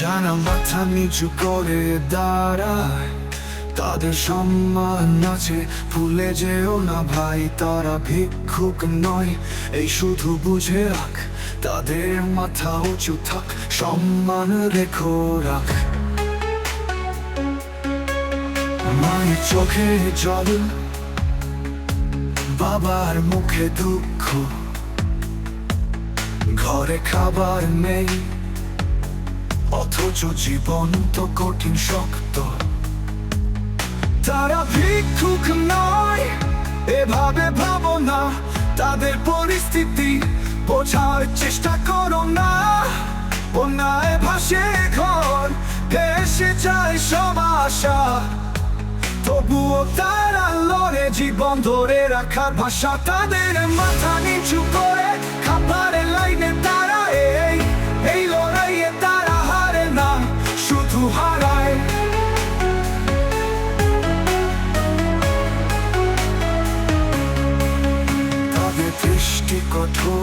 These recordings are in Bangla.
যারা মাথা নিচু করে দাঁড়ায়। তাদের সম্মান আছে, ভুলে যেও না ভাই, তারা ভিক্ষুক নয়। এই শুধু বুঝে রাখ, তাদের মাথা উঁচু থাক, সম্মান রেখো, রাখ। মায়ের চোখে জল, বাবার মুখে দুঃখ। ঘরে খাবার নেই অথচ জীবন তো কঠিন, শক্ত। তারা ভিক্ষুক নয়, এভাবে ভাবো না। তাদের পরিস্থিতি বোঝার চেষ্টা করো না। বন্যায় ভাসে ঘর, ভেসে যায় সব আশা। তবুও তারা লড়ে, জীবন ধরে রাখার ভাষা তাদের মাথা নিচু করে। খাবারের লাইনে তারা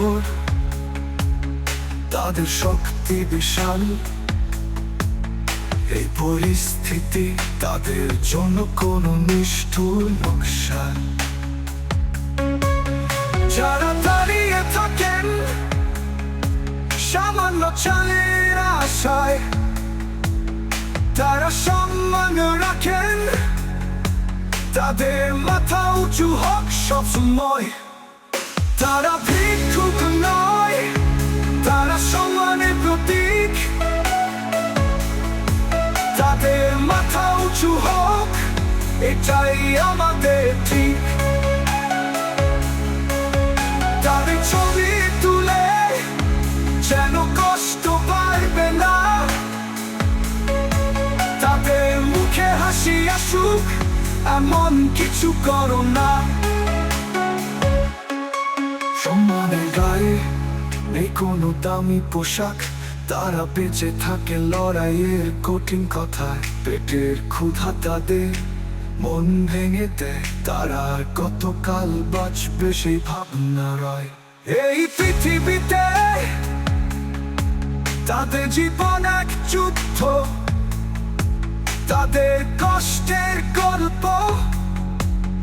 কঠোর তাদের শক্তি বিশাল। এই পরিস্থিতি তাদের জন্য কোনো নিষ্ঠুর নকশা যারা দাঁড়িয়ে থাকেন সামান্য চালের আশায়, তারা সম্মান রাখেন। তাদের মাথা উঁচু হোক সবসময়। তারা ভিক্ষুক নয়, তারা প্রতীক। এটাই আমাদের ঠিক। তাদের ছবি তুলে যেন কষ্ট পাইবে না। তাদের মুখে হাসি আসুক, এমন কিছু করো না। নেই কোনো দামি পোশাক তারা বেঁচে থাকে লড়াইয়ের কঠিন কথায়। পেটের ক্ষুধা তাদের মন ভেঙে দেয়। তারা আর কতকাল বাঁচবে সেই ভাবনা রয়। এই পৃথিবীতে তাদের জীবন এক যুদ্ধ। তাদের কষ্টের গল্প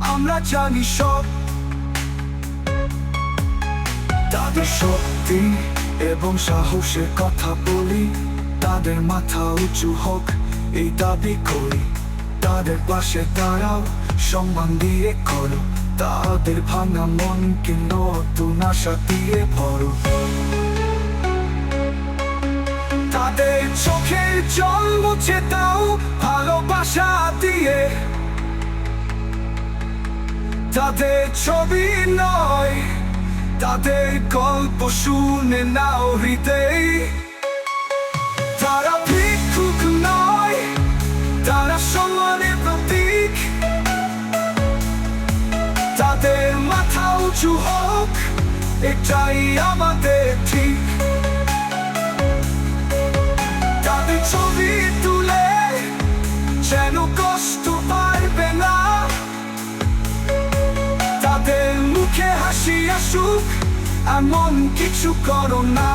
আমরা জানি সব। তাদের শক্তি এবং সাহসের কথা বলি। তাদের মাথা উঁচু হোক, এই দাবি করি। তাদের পাশে দাঁড়াও, সম্মান দিয়ে করো। তাদের ভাঙা মনকে নতুন আশা দিয়ে ভরো। তাদের চোখের জল মুছে দাও, ভালোবাসা দিয়ে। তাদের ছবি নয় তাদের গল্প শুনে নাও হৃদয়। তারা ভিক্ষুক নয়, তারা সম্মানের প্রতীক। তাদের মাথা উঁচু হোক, এটাই আমাদের ঠিক। মুখে হাসি আসুক এমন কিছু করো না।